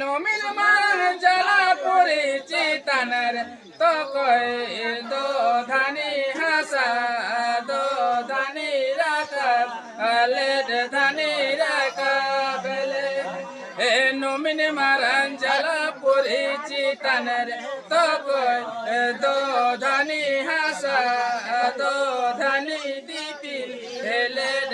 নমিন মান জলা পরিচিতানর তো কই দো ধানি হাসা দো ধানি রাখা লেট ধানি রাখা বেলে হে নমিন মারান জলা পরিচিতানর তো কই দো ধানি হাসা দো ধানি দিপি লেট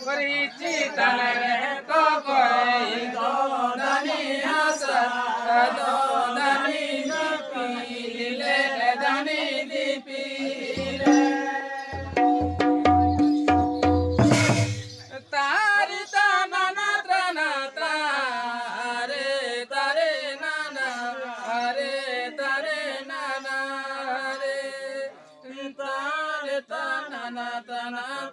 પરિચિત રહે તો કોઈ તો નહીં હસ na na na na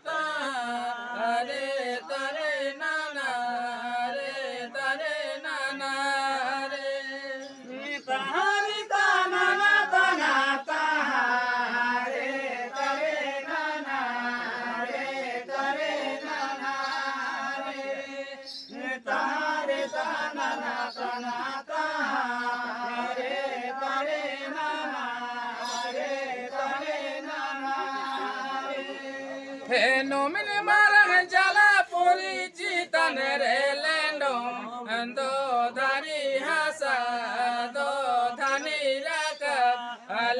na হে নমিন মারং জালা পরিচিতন রে লেন্ডো দো ধানি হাসা দো ধানি রাখা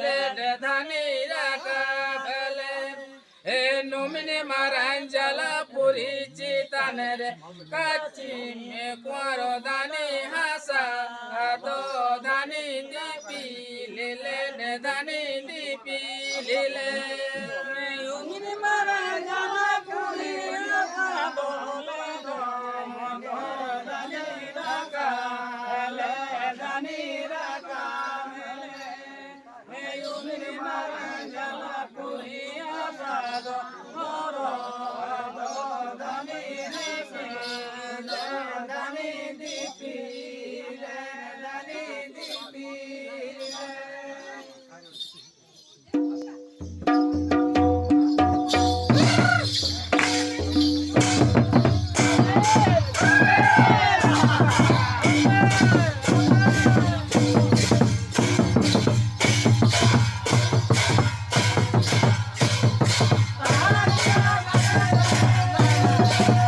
লেড ধানি রাখা ভলে হে নমিন মারং জালা পরিচিতন রে কাচি মে কোয়ার ধানি হাসা দো ধানি দিপি লিলে ধানি দিপি লিলে Amém. you